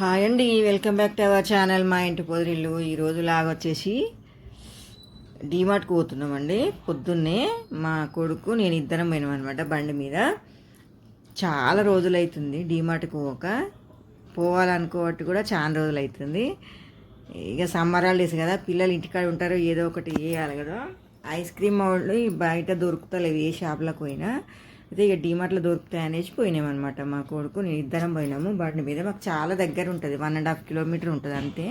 Hi అండి welcome back to our channel మా ఇంటి పొదిరిల్లు. ఈరోజు లాగా వచ్చేసి డీమార్ట్కి పోతున్నామండి. పొద్దున్నే మా కొడుకు నేను ఇద్దరం పోయినాం అనమాట బండి మీద. చాలా రోజులు అవుతుంది డీమార్ట్కి పోక. పోవాలనుకోవట్టు కూడా చాలా రోజులు అవుతుంది ఇక సమ్మర్ హాలిడేస్ కదా పిల్లలు ఇంటికాడ ఉంటారు ఏదో ఒకటి వేయాలి కదా. ఐస్ క్రీమ్ వాళ్ళు బయట దొరుకుతలేవు ఏ షాప్లకు పోయినా. అయితే ఇక డీమార్ట్లో దొరుకుతాయి అనేసి పోయినామన్నమాట. మా కొడుకు నేను ఇద్దరం పోయినాము. బండి మీద మాకు చాలా దగ్గర ఉంటుంది. వన్ అండ్ హాఫ్ కిలోమీటర్ ఉంటుంది అంతే.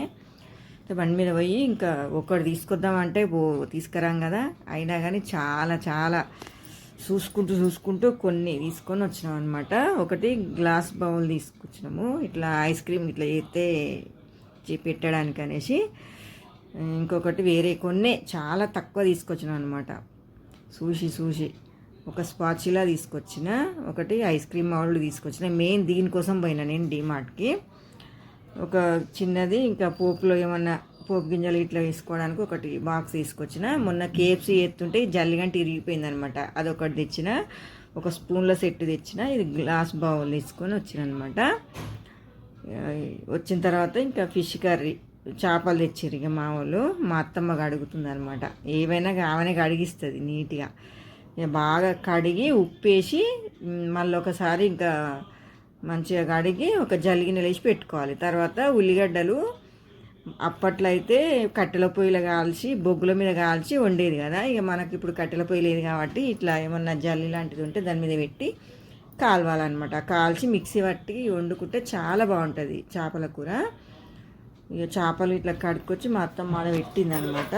బండి మీద పోయి ఇంకా ఒకటి తీసుకొద్దామంటే పో తీసుకురాం కదా. అయినా కానీ చాలా చాలా చూసుకుంటూ చూసుకుంటూ కొన్ని తీసుకొని వచ్చినాం అనమాట ఒకటి గ్లాస్ బౌల్ తీసుకొచ్చినాము. ఇట్లా ఐస్ క్రీమ్ ఇట్లా చేస్తే పెట్టడానికి అనేసి. ఇంకొకటి వేరే కొన్ని చాలా తక్కువ తీసుకొచ్చినాం అనమాట చూసి చూసి. ఒక స్పాచిలా తీసుకొచ్చిన ఒకటి ఐస్ క్రీమ్ మౌల్డ్ తీసుకొచ్చిన. మెయిన్ దీనికోసం పోయినా నేను డీమార్ట్కి. ఒక చిన్నది ఇంకా పోపులో ఏమన్నా పోపు గింజలు ఇట్లా వేసుకోవడానికి ఒకటి బాక్స్ తీసుకొచ్చిన. మొన్న కేఎఫ్సీ ఎత్తుంటే జల్లిగంట ఇరిగిపోయింది అనమాట అదొకటి తెచ్చిన. ఒక స్పూన్ల సెట్ తెచ్చిన. ఇది గ్లాస్ బౌల్ తీసుకొని వచ్చిన అనమాట వచ్చిన తర్వాత ఇంకా ఫిష్ కర్రీ చేపలు తెచ్చారు ఇక మా వాళ్ళు మా అత్తమ్మ కడుగుతుంది అనమాట ఏవైనా ఆమెనే కడిగిస్తుంది నీట్గా. బాగా కడిగి ఉప్పేసి మళ్ళీ ఒకసారి ఇంకా మంచిగా కడిగి ఒక జలిగిన లేచి పెట్టుకోవాలి. తర్వాత ఉల్లిగడ్డలు అప్పట్లో అయితే కట్టెల పొయ్యిలో కాల్చి బొగ్గుల మీద కాల్చి వండేది కదా. ఇక మనకి ఇప్పుడు కట్టెల పొయ్యి లేదు కాబట్టి ఇట్లా ఏమన్నా జల్లి లాంటిది ఉంటే దాని మీద పెట్టి కాలవాలన్నమాట. కాల్చి మిక్సీ పట్టి వండుకుంటే చాలా బాగుంటుంది చేపల కూర. ఇక చేపలు ఇట్లా కడుక్కొచ్చి మా అత్తమ్మ ఆడ పెట్టింది అనమాట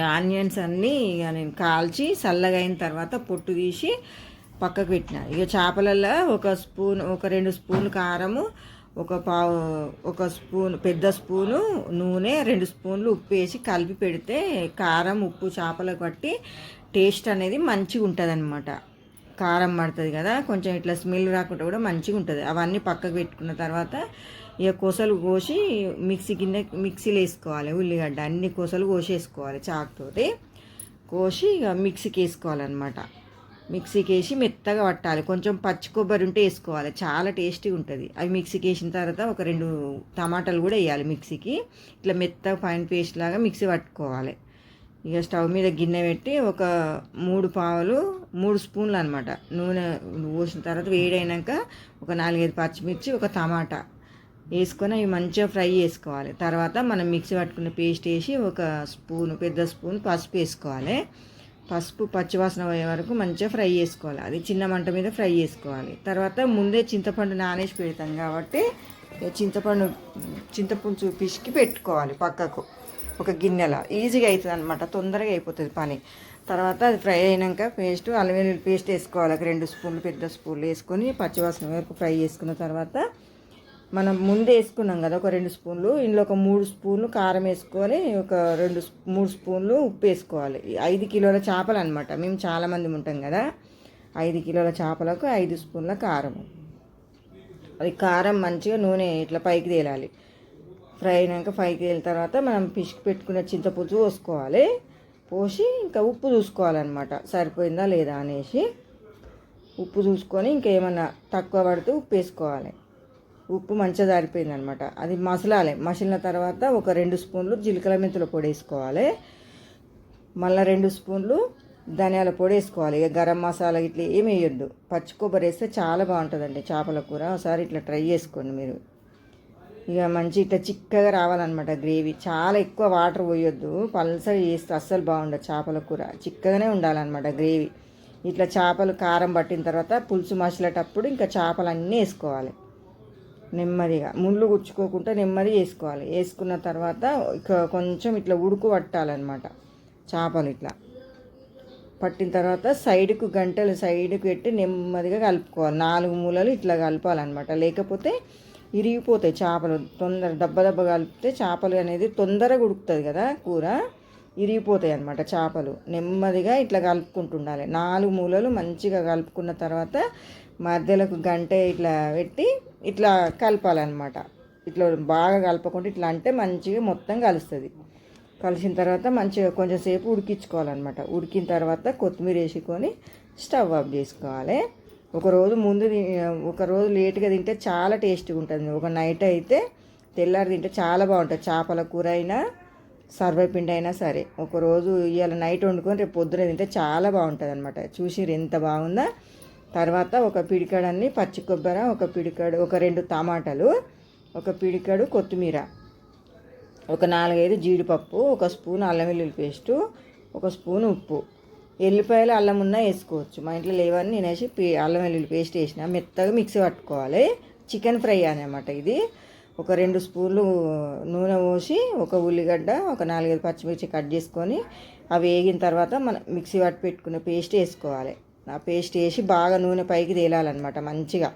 ఆనియన్స్ అన్నీ ఇక నేను కాల్చి చల్లగా అయిన తర్వాత పొట్టు తీసి పక్కకు పెట్టిన. ఇక చేపలలో ఒక స్పూన్ ఒక రెండు స్పూన్లు కారము ఒక పావు ఒక స్పూన్ పెద్ద స్పూను నూనె రెండు స్పూన్లు ఉప్పు వేసి కలిపి పెడితే కారం ఉప్పు చేపలు పట్టి టేస్ట్ అనేది మంచిగా ఉంటుంది కారం పడుతుంది కదా కొంచెం ఇట్లా స్మెల్ రాకుండా కూడా మంచిగా ఉంటుంది అవన్నీ పక్కకు పెట్టుకున్న తర్వాత ఇక కొసలు కోసి మిక్సీ కింద మిక్సీలో వేసుకోవాలి ఉల్లిగడ్డ అన్ని కొసలు కోసేసుకోవాలి చాకుతోటి కోసి ఇక మిక్సీకి వేసుకోవాలన్నమాట. మిక్సీకి వేసి మెత్తగా పట్టాలి కొంచెం పచ్చి కొబ్బరి ఉంటే వేసుకోవాలి చాలా టేస్టీగా ఉంటుంది. అవి మిక్సీకి వేసిన తర్వాత ఒక రెండు టమాటాలు కూడా వేయాలి మిక్సీకి. ఇట్లా మెత్తగా ఫైన్ పేస్ట్ లాగా మిక్సీ పట్టుకోవాలి. ఇక స్టవ్ మీద గిన్నె పెట్టి ఒక మూడు పావులు మూడు స్పూన్లు అనమాట నూనె పోసిన తర్వాత వేడైనాక ఒక నాలుగైదు పచ్చిమిర్చి ఒక టమాటా వేసుకొని అవి మంచిగా ఫ్రై చేసుకోవాలి. తర్వాత మనం మిక్సీ పట్టుకున్న పేస్ట్ వేసి ఒక స్పూన్ పెద్ద స్పూన్ పసుపు వేసుకోవాలి. పసుపు పచ్చివాసన పోయే వరకు మంచిగా ఫ్రై చేసుకోవాలి. అది చిన్న మంట మీద ఫ్రై చేసుకోవాలి. తర్వాత ముందే చింతపండు నానేసి పెడతాం కాబట్టి ఇక చింతపండు చింతపులుసు పిసికి పెట్టుకోవాలి పక్కకు. ఒక గిన్నెలో. ఈజీగా అవుతుంది అనమాట తొందరగా అయిపోతుంది పని. తర్వాత అది ఫ్రై అయినాక పేస్ట్ అల్లం వెల్లుల్లి పేస్ట్ వేసుకోవాలి. ఒక రెండు స్పూన్లు పెద్ద స్పూన్లు వేసుకొని పచ్చివాసన వరకు ఫ్రై చేసుకున్న తర్వాత మనం ముందే వేసుకున్నాం కదా ఒక రెండు స్పూన్లు. ఇందులో ఒక మూడు స్పూన్లు కారం వేసుకొని ఒక రెండు మూడు స్పూన్లు ఉప్పు వేసుకోవాలి. ఐదు కిలోల చేపలు అనమాట మేము చాలామంది ఉంటాం కదా ఐదు కిలోల చేపలకు ఐదు స్పూన్ల కారం అది కారం మంచిగా నూనె ఇట్లా పైకి తేలాలి. ఫ్రై అయినాక ఫ్రైకి వెళ్ళిన తర్వాత మనం పిసికి పెట్టుకున్న చింతపులుసు పోసుకోవాలి. పోసి ఇంకా ఉప్పు చూసుకోవాలన్నమాట. సరిపోయిందా లేదా అనేసి ఉప్పు చూసుకొని ఇంకేమన్నా తక్కువ పడితే ఉప్పు వేసుకోవాలి. ఉప్పు మంచిగా సరిపోయింది అనమాట అది మసలాలి. మసిలిన తర్వాత ఒక రెండు స్పూన్లు జీలకర్ర మెంతుల పొడి వేసుకోవాలి. మళ్ళీ రెండు స్పూన్లు ధనియాల పొడి వేసుకోవాలి. ఇక గరం మసాలా ఇట్లా ఏమి వేయొద్దు. పచ్చి కొబ్బరి వేస్తే చాలా బాగుంటుందండి చేపల కూర. ఒకసారి ఇట్లా ట్రై చేసుకోండి మీరు. ఇక మంచి ఇట్లా చిక్కగా రావాలన్నమాట గ్రేవీ. చాలా ఎక్కువ వాటర్ పోయొద్దు. పల్సరి చేస్తే అస్సలు బాగుండదు చేపల కూర. చిక్కగానే ఉండాలన్నమాట గ్రేవీ. ఇట్లా చేపలు కారం పట్టిన తర్వాత పులుసు మసిలేటప్పుడు ఇంకా చేపలు అన్నీ వేసుకోవాలి. నెమ్మదిగా. ముళ్ళు గుచ్చుకోకుండా నెమ్మది వేసుకోవాలి. వేసుకున్న తర్వాత ఇక కొంచెం ఇట్లా ఉడుకు పట్టాలన్నమాట చేపలు ఇట్లా. పట్టిన తర్వాత సైడ్కు గంటలు సైడ్కు పెట్టి నెమ్మదిగా కలుపుకోవాలి. నాలుగు మూలలు ఇట్లా కలపాలన్నమాట. లేకపోతే ఇరిగిపోతాయి చేపలు. తొందర దెబ్బ దెబ్బ కలిపితే చేపలు అనేది తొందరగా ఉడుకుతుంది కదా కూర ఇరిగిపోతాయి అన్నమాట చేపలు. నెమ్మదిగా ఇట్లా కలుపుకుంటుండాలి. నాలుగు మూలలు మంచిగా కలుపుకున్న తర్వాత మధ్యలోకి గంట ఇట్లా పెట్టి ఇట్లా కలపాలన్నమాట. ఇట్లా బాగా కలపకుండా ఇట్లా అంటే మంచిగా మొత్తం కలుస్తుంది. కలిసిన తర్వాత మంచిగా కొంచెం సేపు ఉడికించుకోవాలన్నమాట. ఉడికిన తర్వాత కొత్తిమీర వేసుకొని స్టవ్ ఆఫ్ చేసుకోవాలి. ఒకరోజు ముందు తి- లేట్గా తింటే చాలా టేస్టీగా ఉంటుంది ఒక నైట్ అయితే తెల్లారి తింటే చాలా బాగుంటుంది. చేపల కూర అయినా సర్వపిండి అయినా సరే. ఒక రోజు ఇవాళ నైట్ వండుకొని రేపు పొద్దున తింటే చాలా బాగుంటుంది అనమాట చూసిరు ఎంత బాగుందా? తర్వాత ఒక పిడికాడన్ని పచ్చి కొబ్బరి ఒక పిడికాడు ఒక రెండు టమాటాలు ఒక పిడికాడు కొత్తిమీర ఒక నాలుగైదు జీడిపప్పు ఒక స్పూన్ అల్లం వెల్లుల్లి పేస్టు ఒక స్పూన్ ఉప్పు. ఎల్లిపాయలు అల్లం ఉన్నా వేసుకోవచ్చు. మా ఇంట్లో లేవని నేను వేసి పే- అల్లం వెల్లుల్లి పేస్ట్ వేసిన. మెత్తగా మిక్సీ పట్టుకోవాలి. చికెన్ ఫ్రై అనమాట ఇది. ఒక రెండు స్పూన్లు నూనె పోసి ఒక ఉల్లిగడ్డ ఒక నాలుగైదు పచ్చిమిర్చి కట్ చేసుకొని అవి వేగిన తర్వాత మనం మిక్సీ పట్టి పెట్టుకున్న పేస్ట్ వేసుకోవాలి. ఆ పేస్ట్ వేసి బాగా నూనె పైకి తేలాలన్నమాట మంచిగా.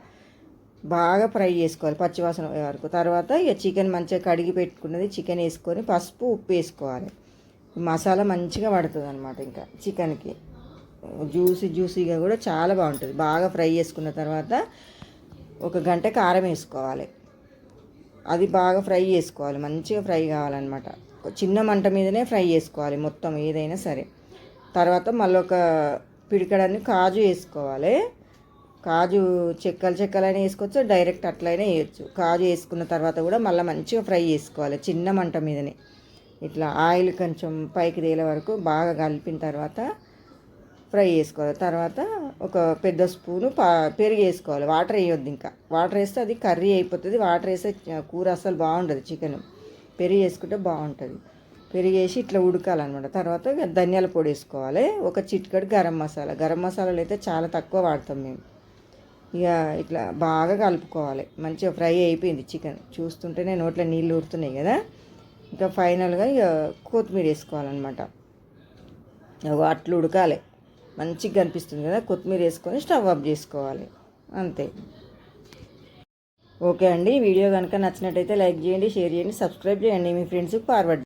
బాగా ఫ్రై చేసుకోవాలి పచ్చివాసన వరకు. తర్వాత ఇక చికెన్ మంచిగా కడిగి పెట్టుకున్నది చికెన్ వేసుకొని పసుపు ఉప్పు వేసుకోవాలి. మసాలా మంచిగా పడుతుంది అనమాట ఇంకా చికెన్కి. జ్యూసీ జ్యూసీగా కూడా చాలా బాగుంటుంది. బాగా ఫ్రై చేసుకున్న తర్వాత ఒక గంట కారం వేసుకోవాలి. అది బాగా ఫ్రై చేసుకోవాలి. మంచిగా ఫ్రై కావాలన్నమాట. చిన్న మంట మీదనే ఫ్రై చేసుకోవాలి మొత్తం ఏదైనా సరే. తర్వాత మళ్ళీ ఒక పిడికడాన్ని కాజు వేసుకోవాలి. కాజు చెక్కలు చెక్కలైనా వేసుకోవచ్చు డైరెక్ట్ అట్లయినా వేయచ్చు. కాజు వేసుకున్న తర్వాత కూడా మళ్ళీ మంచిగా ఫ్రై చేసుకోవాలి చిన్న మంట మీదనే. ఇట్లా ఆయిల్ కొంచెం పైకి తేలే వరకు బాగా కలిపిన తర్వాత ఫ్రై చేసుకోవాలి. తర్వాత ఒక పెద్ద స్పూను పా పెరుగు వేసుకోవాలి. వాటర్ వేయొద్దు ఇంకా. వాటర్ వేస్తే అది కర్రీ అయిపోతుంది. వాటర్ వేస్తే కూర అసలు బాగుండదు చికెన్. పెరుగు వేసుకుంటే బాగుంటుంది. పెరుగు వేసి ఇట్లా ఉడకాలన్నమాట. తర్వాత ఇక ధనియాల పొడి వేసుకోవాలి. ఒక చిటికడు గరం మసాలా. గరం మసాలాలు అయితే చాలా తక్కువ వాడతాం మేము. ఇక ఇట్లా బాగా కలుపుకోవాలి. మంచిగా ఫ్రై అయిపోయింది చికెన్. చూస్తుంటేనే నోట్లో నీళ్ళు ఊరుతున్నాయి కదా. ఇంకా ఫైనల్గా ఇక కొత్తిమీర వేసుకోవాలన్నమాట. అట్లు ఉడకాలి. మంచిగా కనిపిస్తుంది కదా కొత్తిమీర వేసుకొని స్టవ్ ఆఫ్ చేసుకోవాలి. అంతే. ఓకే అండి వీడియో కనుక నచ్చినట్టయితే లైక్ చేయండి షేర్ చేయండి సబ్స్క్రైబ్ చేయండి. మీ ఫ్రెండ్స్కి ఫార్వర్డ్